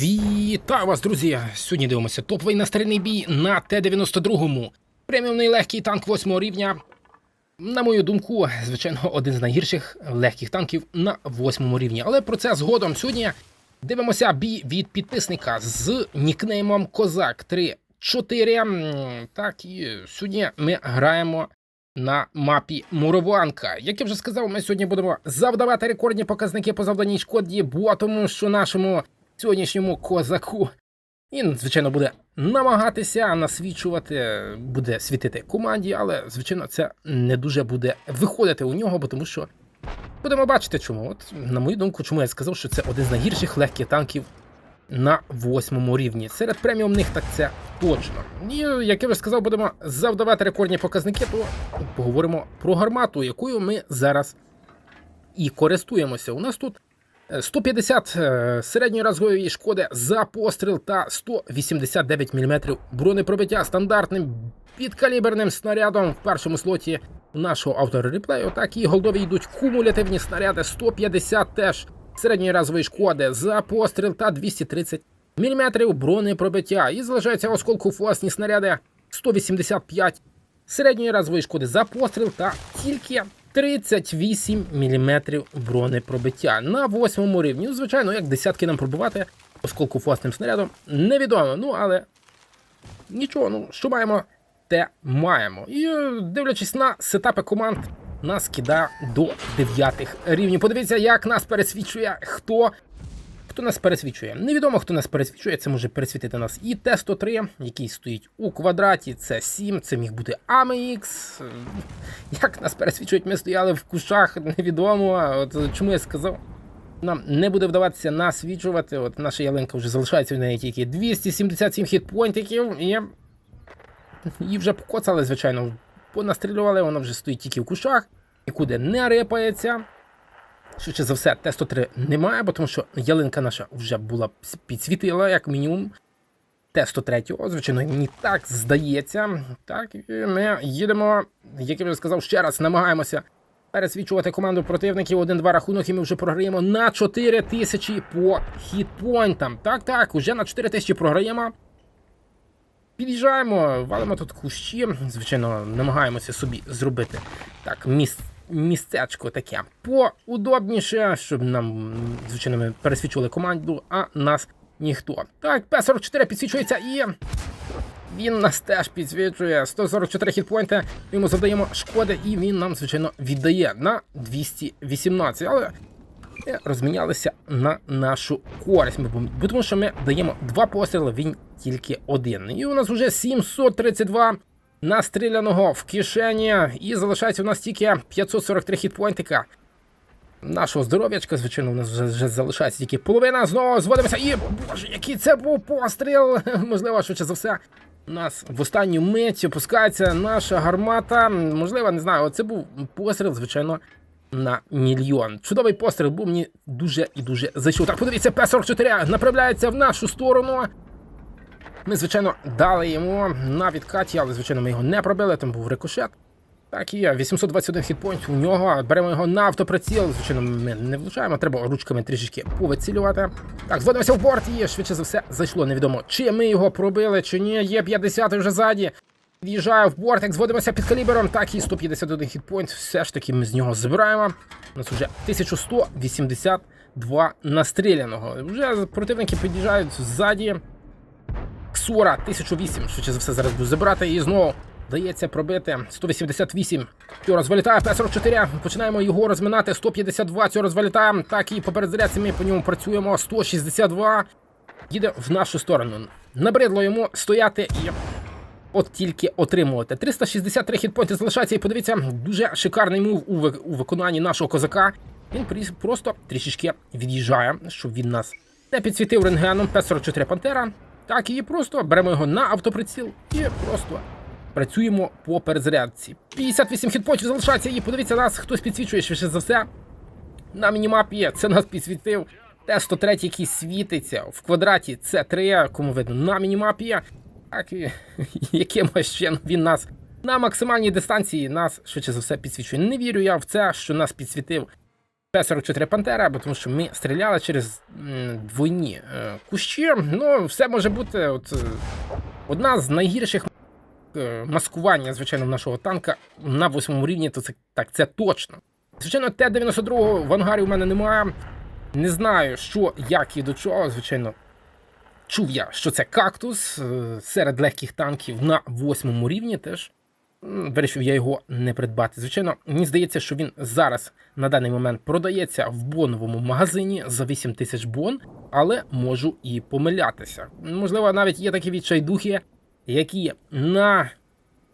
Вітаю вас, друзі! Сьогодні дивимося топовий настрений бій на Т-92. Преміумний легкий танк 8 рівня. На мою думку, звичайно, один з найгірших легких танків на 8 рівні. Але про це згодом сьогодні дивимося бій від підписника з нікнеймом Козак 34. М, Так, і сьогодні ми граємо на мапі Мурованка. Як я вже сказав, ми сьогодні будемо завдавати рекордні показники по завданій шкоді, бо тому що нашому сьогоднішньому козаку він, звичайно, буде намагатися насвічувати, буде світити команді, але, звичайно, це не дуже буде виходити у нього, бо тому що будемо бачити, чому. От, на мою думку, чому я сказав, що це один з найгірших легких танків на восьмому рівні. Серед преміумних так це точно. І як я вже сказав, будемо завдавати рекордні показники, то поговоримо про гармату, якою ми зараз і користуємося. У нас тут 150 е, середньої разової шкоди за постріл та 189 мм бронепробиття стандартним підкаліберним снарядом в першому слоті нашого автореплею. Так і голдові йдуть кумулятивні снаряди 150 теж середньої разової шкоди за постріл та 230 мм бронепробиття. І залишаються осколкофосні снаряди 185 середньої разової шкоди за постріл та тільки 38 мм бронепробиття на восьмому рівні. Ну, звичайно, як десятки нам пробувати осколкофосним снарядом, невідомо. Ну, але нічого, ну що маємо, те маємо. І е, дивлячись на сетапи команд, нас кидає до дев'ятих рівнів. Подивіться, як нас пересвідчує хто. Хто нас пересвічує? Невідомо, хто нас пересвічує, це може пересвітити нас і Т-103, який стоїть у квадраті, це 7, це міг бути AMX. Як нас пересвічують, ми стояли в кущах, невідомо. От чому я сказав. Нам не буде вдаватися насвічувати. От наша ялинка вже залишається в неї тільки 277 хітпойнтиків, і її вже покоцали, звичайно. Понастрілювали, вона вже стоїть тільки в кущах, нікуди не рипається. Швидше за все, Т-103 немає, бо тому що ялинка наша вже була підсвітила, як мінімум. Т-103, звичайно, мені так здається. Так, і ми їдемо, як я вже сказав, ще раз намагаємося пересвічувати команду противників. Один-два рахунок, і ми вже програємо на 4 тисячі по хітпойнтам. Так, так, уже на 4 тисячі програємо. Під'їжджаємо, валимо тут кущі. Звичайно, намагаємося собі зробити так міс... містечко таке поудобніше, щоб нам, звичайно, ми пересвічували команду, а нас ніхто. Так, П-44 підсвічується і. Він нас теж підсвічує 144 хітпойнти, йому завдаємо шкоди, і він нам, звичайно, віддає на 218. Але ми розмінялися на нашу користь. Бо тому що ми даємо два постріли, він тільки один. І у нас вже 732 настріляного в кишені. І залишається у нас тільки 543 хітпойнтика. Нашого здоров'ячка, звичайно, у нас вже, вже залишається тільки половина. Знову зводимося. І боже, який це був постріл! Можливо, швидше за все. У нас в останню мить опускається наша гармата. Можливо, не знаю, це був постріл, звичайно, на мільйон. Чудовий постріл був мені дуже і дуже зайшов. Так, подивіться, П-44 направляється в нашу сторону. Ми, звичайно, дали йому на відкаті, але, звичайно, ми його не пробили, там був рикошет. Так і є, 821 хітпойнт у нього. Беремо його на автоприціл. Звичайно, ми не влучаємо, треба ручками трішечки повицілювати. Так, зводимося в борт і швидше за все зайшло. Невідомо, чи ми його пробили, чи ні. Є 50 вже ззаді. В'їжджає в бортик, зводимося під калібром. Так, і 151 хітпойнт. Все ж таки ми з нього збираємо. У нас вже 1182 настріляного. Вже противники під'їжджають ззаді. Ксура 1008, швидше за все зараз буду забирати і знову дається пробити 188. Цього розвалітає П-44. Починаємо його розминати. 152 цього розвалітає. Так і по ми по ньому працюємо. 162. Їде в нашу сторону. Набридло йому стояти і от тільки отримувати. 363 хітпойнти залишається. І подивіться, дуже шикарний мув у, вик- у виконанні нашого козака. Він просто трішечки від'їжджає, щоб він нас не підсвітив рентгеном П-44 Пантера. Так, і просто беремо його на автоприціл і просто працюємо по перезарядці. 58 хітпонтів залишається, і подивіться нас, хтось підсвічує швидше за все. На мінімапі це нас підсвітив. Т-103, який світиться в квадраті С3, кому видно, на мінімапі. Так, якимось чином він нас на максимальній дистанції нас швидше за все підсвічує. Не вірю я в це, що нас підсвітив П-44 Пантера, бо тому що ми стріляли через двойні е, кущі. Ну, все може бути. От, е, одна з найгірших е, маскування, звичайно, нашого танка на восьмому рівні, то це так, це точно. Звичайно, Т-92 в ангарі у мене немає. Не знаю, що, як і до чого. Звичайно, чув я, що це кактус серед легких танків на восьмому рівні теж. Вирішив я його не придбати. Звичайно, мені здається, що він зараз на даний момент продається в боновому магазині за 8 тисяч бон, але можу і помилятися. Можливо, навіть є такі відчайдухи, які на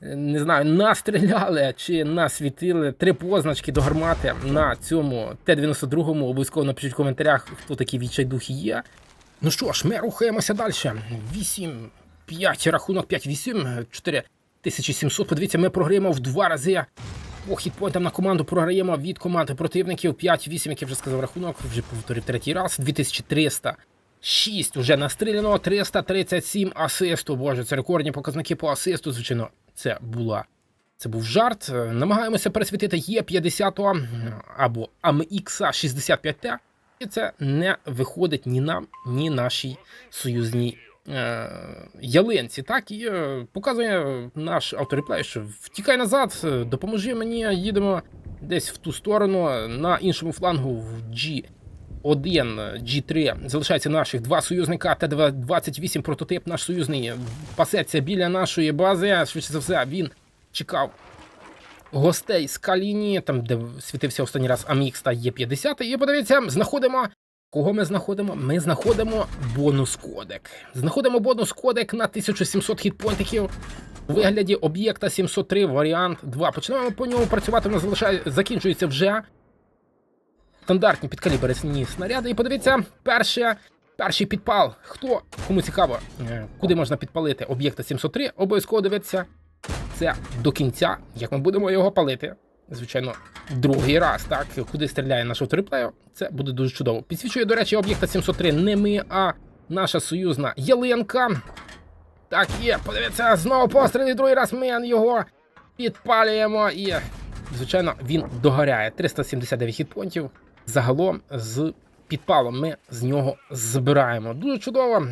не знаю, настріляли чи насвітили три позначки до гармати на цьому Т-92. Обов'язково напишіть в коментарях, хто такі відчайдухи є. Ну що ж, ми рухаємося далі. 8, 5, рахунок 5-8, 4700. Подивіться, ми програємо в два рази. По хітпойнтам на команду програємо від команди противників 5-8, як я вже сказав рахунок, вже повторив третій раз. 2300. 6 уже настріляно, 337 асисту. Боже, це рекордні показники по асисту. Звичайно, це була. Це був жарт. Е, Намагаємося пересвітити Є50 або AMX 65Т. І це не виходить ні нам, ні нашій союзній е, ялинці. Так, і е, показує наш автореплей, що втікай назад, е, допоможи мені, їдемо десь в ту сторону. На іншому флангу в G1, G3 залишається наших два союзника. Т-28 прототип наш союзний пасеться біля нашої бази. Швидше за все, він чекав гостей з Каліні, там де світився останній раз Амікс та Є50. І подивіться, знаходимо. Кого ми знаходимо? Ми знаходимо бонус кодек. Знаходимо бонус кодек на 1700 хітпойнтиків у вигляді об'єкта 703 варіант 2. Починаємо по ньому працювати. Нас залишає, закінчується вже стандартні підкаліберні снаряди. І подивіться, перше, перший підпал. Хто кому цікаво, е, куди можна підпалити об'єкта 703, обов'язково дивіться це до кінця, як ми будемо його палити. Звичайно, другий раз, так, куди стріляє наш автореплею, це буде дуже чудово. Підсвічує, до речі, об'єкта 703 не ми, а наша союзна ялинка. Так, є, подивіться, знову постріли, другий раз ми його підпалюємо. І, звичайно, він догоряє. 379 хітпонтів. Загалом з підпалом ми з нього збираємо. Дуже чудово.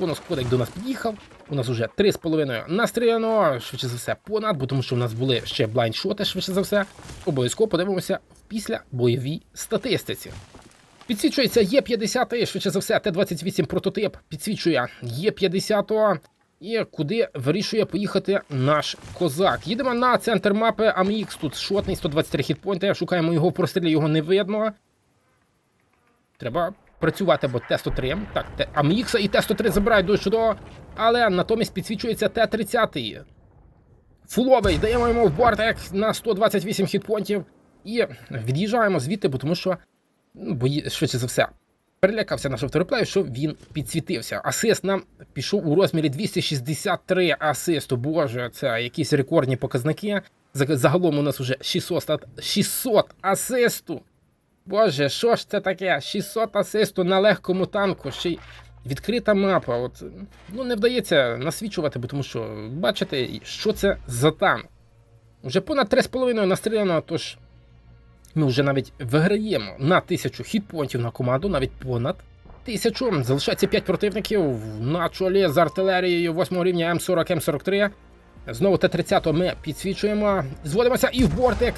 Бонус кодек до нас під'їхав. У нас вже 3,5 настріляно, швидше за все, понад, бо тому що у нас були ще блайндшоти, швидше за все. Обов'язково подивимося в після бойовій статистиці. Підсвічується Є50, швидше за все, Т-28 прототип підсвічує Є50. І куди вирішує поїхати наш козак. Їдемо на центр мапи АМХ. Тут шотний 123 хітпойнти. Шукаємо його прострілі, його не видно. Треба працювати, бо Т-103. Так, Т- АМХ і Т-103 забирають дуже чудово. Але натомість підсвічується Т-30. Фуловий, даємо йому в бортик на 128 хітпонтів. І від'їжджаємо звідти, бо тому що ну, бої, швидше за все. Перелякався наш автореплей, що він підсвітився. Асист нам пішов у розмірі 263 асисту. Боже, це якісь рекордні показники. Загалом у нас вже 600, 600 асисту. Боже, що ж це таке? 600 асисту на легкому танку. Ще й відкрита мапа. От, ну, не вдається насвічувати, бо тому що бачите, що це за танк. Вже понад 3,5 настріляно, тож ми вже навіть виграємо на 1000 хітпонтів на команду, навіть понад 1000. Залишається 5 противників на чолі з артилерією 8 рівня М40, М43. Знову Т-30 ми підсвічуємо, зводимося і в бортик.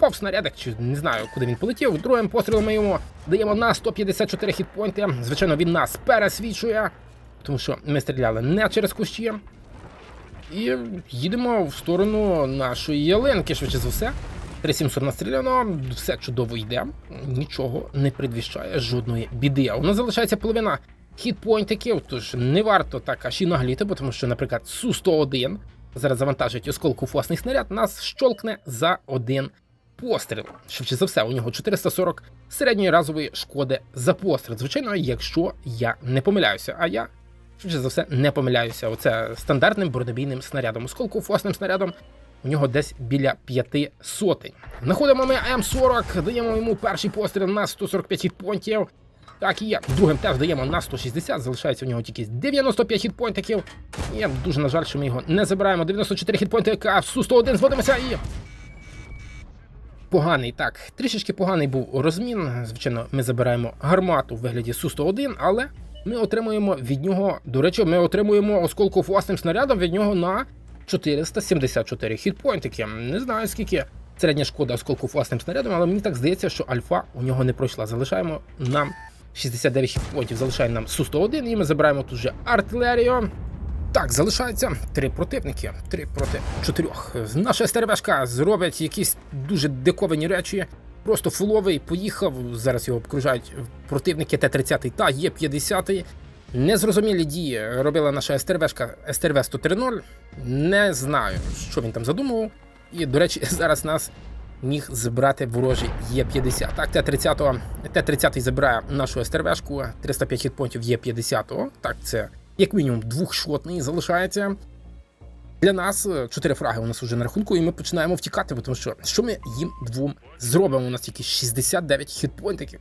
Впав снарядик, чи не знаю, куди він полетів. Другим пострілом ми йому даємо на 154 хітпойнти. Звичайно, він нас пересвічує, тому що ми стріляли не через кущі. І їдемо в сторону нашої ялинки, швидше за все. 3700 настріляно, все чудово йде, нічого не предвіщає жодної біди. У нас залишається половина хітпойнтиків, тож не варто так аж і нагліти, бо тому що, наприклад, Су-101 зараз завантажить осколку фосний снаряд, нас щолкне за один постріл. Швидше за все, у нього 440 середньої разової шкоди за постріл. Звичайно, якщо я не помиляюся, а я швидше за все не помиляюся. Оце стандартним бронебійним снарядом. Осколку фосним снарядом у нього десь біля п'яти сотень. Знаходимо ми М40, даємо йому перший постріл на 145 хітпонтів. Так і є. Другим теж даємо на 160, залишається у нього тільки 95 хітпойнтиків. І дуже на жаль, що ми його не забираємо. 94 хітпойнти, Су-101, зводимося і. Поганий. Так, трішечки поганий був розмін. Звичайно, ми забираємо гармату в вигляді Су-101, але ми отримуємо від нього. До речі, ми отримуємо осколку власним снарядом від нього на 474 хітпойнтики. Не знаю скільки середня шкода осколку власним снарядом, але мені так здається, що альфа у нього не пройшла. Залишаємо нам 69 хітпойнтів, залишає нам Су-101, і ми забираємо тут же артилерію. Так, залишається три противники. Три проти чотирьох. Наша СТРВшка зробить якісь дуже диковані речі. Просто фуловий поїхав. Зараз його обкружають противники Т-30 та Є-50. Незрозумілі дії робила наша СТРВшка СТРВ 130. Не знаю, що він там задумував. І, до речі, зараз нас міг забрати ворожий Є-50. Так, Т-30 Т-30 забирає нашу СТРВшку, 305 хітпонтів Є-50. Так, це як мінімум двохшотний залишається. Для нас е, чотири фраги у нас вже на рахунку, і ми починаємо втікати, тому що що ми їм двом зробимо? У нас тільки 69 хітпойнтиків.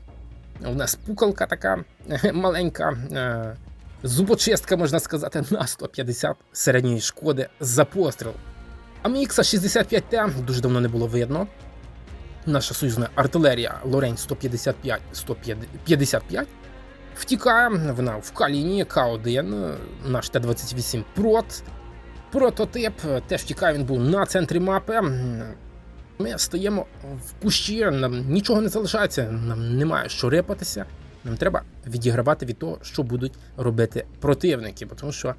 У нас пукалка така е, маленька, е, зубочистка, можна сказати, на 150 середньої шкоди за постріл. А Мікса 65Т дуже давно не було видно. Наша союзна артилерія Лорень 155 155 втікає. Вона в каліні К1, наш Т-28 прот. Прототип теж втікає, він був на центрі мапи. Ми стоїмо в кущі, нам нічого не залишається, нам немає що рипатися. Нам треба відігравати від того, що будуть робити противники. Тому що,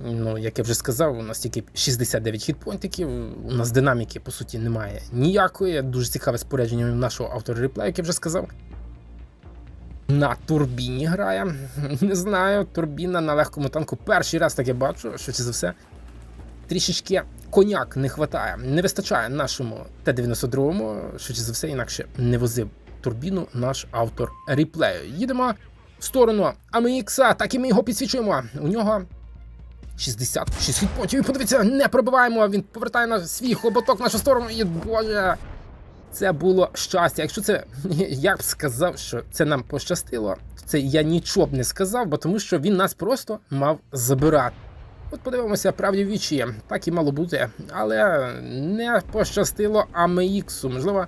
ну, як я вже сказав, у нас тільки 69 хітпойнтиків, у нас динаміки, по суті, немає ніякої. Дуже цікаве спорядження нашого автора реплею, як я вже сказав. На турбіні грає. Не знаю, турбіна на легкому танку. Перший раз таке бачу, що це за все. Трішечки коняк не вистачає, не вистачає нашому Т-92, що за все інакше не возив турбіну наш автор реплею. Їдемо в сторону АМХ, так і ми його підсвічуємо. У нього 66 хітпонтів. І подивіться, не пробиваємо. Він повертає на свій хоботок в нашу сторону. І боже. Це було щастя. Якщо це я б сказав, що це нам пощастило, це я нічого б не сказав, бо тому що він нас просто мав забирати. От подивимося, правді вічі, так і мало бути, але не пощастило АМХ. Можливо,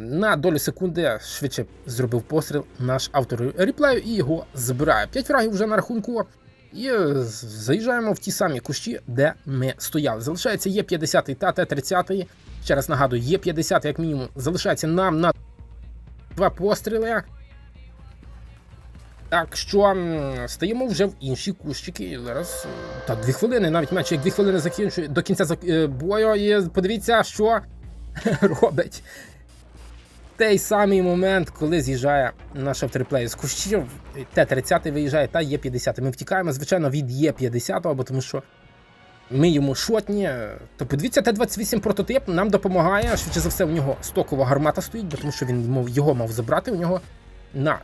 на долю секунди швидше зробив постріл наш автор реплею і його забирає. П'ять фрагів вже на рахунку. І е, заїжджаємо в ті самі кущі, де ми стояли. Залишається Є50 та Т-30. Ще раз нагадую, Є50, як мінімум, залишається нам на два постріли. Так що стаємо вже в інші кущики. Зараз так, дві хвилини, навіть менше як дві хвилини закінчую до кінця е, бою. І подивіться, що робить. Той самий момент, коли з'їжджає наш автореплей з кущів, Т-30 виїжджає та Є50. Ми втікаємо, звичайно, від Є50, бо тому що ми йому шотні. То подивіться, Т-28 прототип нам допомагає. Швидше за все, у нього стокова гармата стоїть, бо тому що він мов, його мав забрати. У нього на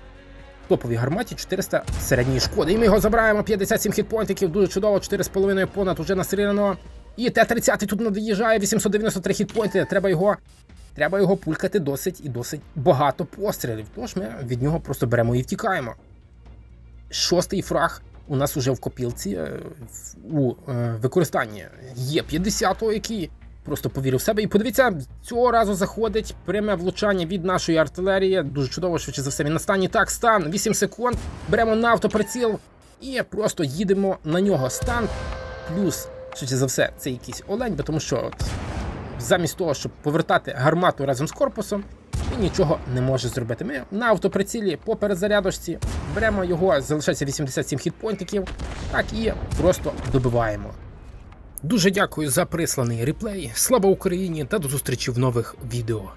топовій гарматі 400 середньої шкоди. І ми його забираємо 57 хітпойнтиків, дуже чудово, 4,5 понад уже настріляно. І Т-30 тут над'їжджає, 893 хітпойнти. Треба його. Треба його пулькати досить і досить багато пострілів. Тож ми від нього просто беремо і втікаємо. Шостий фраг у нас уже в копілці е, у е, використанні є 50 який просто повірив в себе. І подивіться, цього разу заходить пряме влучання від нашої артилерії. Дуже чудово, швидше за все він на стані. Так, стан 8 секунд. Беремо на автоприціл і просто їдемо на нього. Стан плюс, швидше за все, це якийсь олень, бо тому що от, замість того, щоб повертати гармату разом з корпусом, він нічого не може зробити. Ми на автоприцілі по перезарядочці беремо його, залишається 87 хітпойнтиків, так і просто добиваємо. Дуже дякую за присланий реплей. Слава Україні та до зустрічі в нових відео.